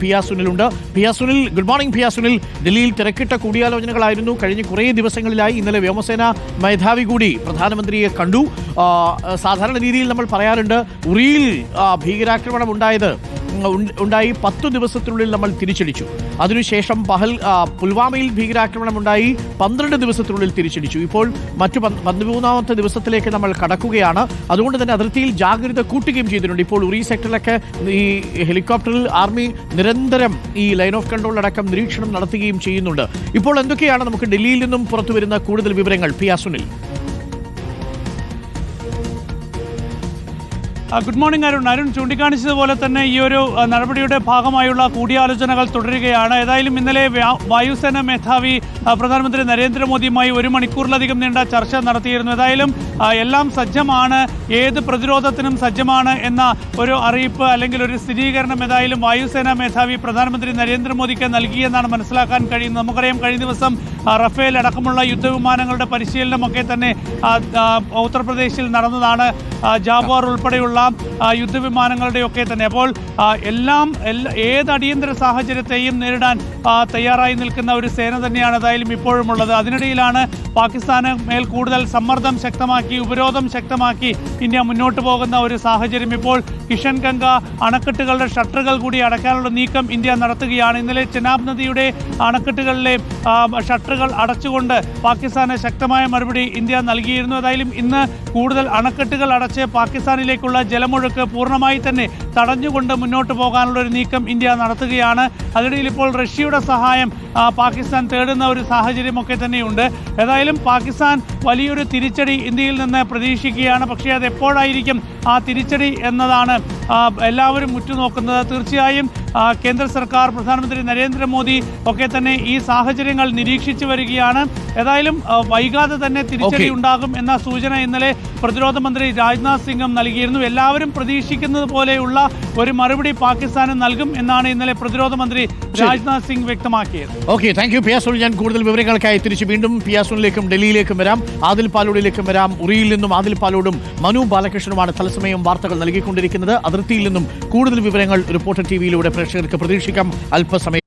പിയ സുനിലുണ്ട് Piya Sunil good morning Piya Sunil ഡൽഹിയിൽ തിരക്കിട്ട കൂടിയാലോചനകളായിരുന്നു. കഴിഞ്ഞ കുറേ ദിവസങ്ങളിലായി ഇന്നലെ വ്യോമസേന മേധാവി കൂടി പ്രധാനമന്ത്രിയെ കണ്ടു. സാധാരണ രീതിയിൽ നമ്മൾ പറയാറുണ്ട് ഉറിയിൽ ഭീകരാക്രമണം ഉണ്ടായത്. ഉണ്ട- ഉണ്ടായി. പത്തു ദിവസത്തിനുള്ളിൽ നമ്മൾ തിരിച്ചടിച്ചു. അതിനുശേഷം പഹൽ പുൽവാമയിൽ ഭീകരാക്രമണം ഉണ്ടായി പന്ത്രണ്ട് ദിവസത്തിനുള്ളിൽ തിരിച്ചടിച്ചു. ഇപ്പോൾ മറ്റു പതിമൂന്നാമത്തെ ദിവസത്തിലേക്ക് നമ്മൾ കടക്കുകയാണ്. അതുകൊണ്ട് തന്നെ അതിർത്തിയിൽ ജാഗ്രത കൂട്ടുകയും ചെയ്തിട്ടുണ്ട്. ഇപ്പോൾ ഉറി സെക്ടറിലൊക്കെ ഈ ഹെലികോപ്റ്ററിൽ ആർമി നിരന്തരം ഈ ലൈൻ ഓഫ് കൺട്രോൾ അടക്കം നിരീക്ഷണം നടത്തുകയും ചെയ്യുന്നുണ്ട്. ഇപ്പോൾ എന്തൊക്കെയാണ് നമുക്ക് ഡൽഹിയിൽ നിന്നും പുറത്തു വരുന്ന കൂടുതൽ വിവരങ്ങൾ? P R good morning Arun. Arun ചൂണ്ടിക്കാണിച്ചതുപോലെ തന്നെ ഈ ഒരു നടപടിയുടെ ഭാഗമായുള്ള കൂടിയാലോചനകൾ തുടരുകയാണ്. ഏതായാലും ഇന്നലെ വ്യാ- വായുസേന മേധാവി പ്രധാനമന്ത്രി നരേന്ദ്രമോദിയുമായി ഒരു മണിക്കൂറിലധികം നീണ്ട ചർച്ച നടത്തിയിരുന്നു. ഏതായാലും എല്ലാം സജ്ജമാണ്. ഏത് പ്രതിരോധത്തിനും സജ്ജമാണ് എന്ന ഒരു അറിയിപ്പ് അല്ലെങ്കിൽ ഒരു സ്ഥിരീകരണം ഏതായാലും വായുസേന മേധാവി പ്രധാനമന്ത്രി നരേന്ദ്രമോദിക്ക് നൽകിയെന്നാണ് മനസ്സിലാക്കാൻ കഴിയുന്നത്. നമുക്കറിയാം കഴിഞ്ഞ ദിവസം റഫേൽ അടക്കമുള്ള യുദ്ധവിമാനങ്ങളുടെ പരിശീലനമൊക്കെ തന്നെ ഉത്തർപ്രദേശിൽ നടന്നതാണ്. ജാബാർ ഉൾപ്പെടെയുള്ള യുദ്ധവിമാനങ്ങളുടെ യുദ്ധവിമാനങ്ങളുടെയൊക്കെ തന്നെ. അപ്പോൾ എല്ലാം ഏത് അടിയന്തര സാഹചര്യത്തെയും നേരിടാൻ തയ്യാറായി നിൽക്കുന്ന ഒരു സേന തന്നെയാണ് ഏതായാലും ഇപ്പോഴും ഉള്ളത് അതിനിടയിലാണ് പാകിസ്ഥാന് മേൽ കൂടുതൽ സമ്മർദ്ദം ശക്തമാക്കി ഉപരോധം ശക്തമാക്കി ഇന്ത്യ മുന്നോട്ട് പോകുന്ന ഒരു സാഹചര്യം. ഇപ്പോൾ കിഷൻ ഗംഗ അണക്കെട്ടുകളുടെ ഷട്ടറുകൾ കൂടി അടയ്ക്കാനുള്ള നീക്കം ഇന്ത്യ നടത്തുകയാണ്. ഇന്നലെ ചെനാബ് നദിയുടെ അണക്കെട്ടുകളിലെ ആ, ഷട്ടറുകൾ അടച്ചുകൊണ്ട് പാകിസ്ഥാന് ശക്തമായ മറുപടി ഇന്ത്യ നൽകിയിരുന്നു. ഏതായാലും ഇന്ന് കൂടുതൽ അണക്കെട്ടുകൾ അടച്ച് പാകിസ്ഥാനിലേക്കുള്ള ജലമൊഴുക്ക് പൂർണമായി തന്നെ തടഞ്ഞുകൊണ്ട് മുന്നോട്ട് പോകാനുള്ള ഒരു നീക്കം ഇന്ത്യ നടത്തുകയാണ്. അതിനിടയിൽ ഇപ്പോൾ റഷ്യയുടെ സഹായം പാകിസ്ഥാൻ തേടുന്ന ഒരു സാഹചര്യമൊക്കെ തന്നെയുണ്ട്. ഏതായാലും പാകിസ്ഥാൻ വലിയൊരു തിരിച്ചടി ഇന്ത്യയിൽ നിന്ന് പ്രതീക്ഷിക്കുകയാണ്. പക്ഷേ അത് എപ്പോഴായിരിക്കും ആ തിരിച്ചടി എന്നതാണ് എല്ലാവരും ഉറ്റുനോക്കുന്നത്. തീർച്ചയായും കേന്ദ്ര സർക്കാർ പ്രധാനമന്ത്രി നരേന്ദ്രമോദി ഒക്കെ തന്നെ ഈ സാഹചര്യങ്ങൾ നിരീക്ഷിച്ചു വരികയാണ്. ഏതായാലും വൈകാതെ തന്നെ തിരിച്ചടി ഉണ്ടാകും എന്ന സൂചന ഇന്നലെ പ്രതിരോധ മന്ത്രി രാജ്നാഥ് സിംഗും നൽകിയിരുന്നു. എല്ലാവരും പ്രതീക്ഷിക്കുന്നത് പോലെയുള്ള ഒരു മറുപടി പാകിസ്ഥാന് നൽകും എന്നാണ് ഇന്നലെ പ്രതിരോധ മന്ത്രി രാജ്നാഥ് സിംഗ് വ്യക്തമാക്കിയത്. ഓക്കെ താങ്ക് യു പിയാസുൽ ഞാൻ കൂടുതൽ വിവരങ്ങൾക്കായി തിരിച്ച് വീണ്ടും പിയാസുലിലേക്കും ഡൽഹിയിലേക്കും വരാം. ആദിൽ പാലോടിലേക്കും വരാം. ഉറിയിൽ നിന്നും ആദിൽ പാലോടും മനു ബാലകൃഷ്ണനുമാണ് തത്സമയം വാർത്തകൾ നൽകിക്കൊണ്ടിരിക്കുന്നത്. അതിർത്തിയിൽ നിന്നും കൂടുതൽ വിവരങ്ങൾ റിപ്പോർട്ടർ ടി വിയിലൂടെ പ്രേക്ഷകർക്ക് പ്രതീക്ഷിക്കാം. അല്പസമയം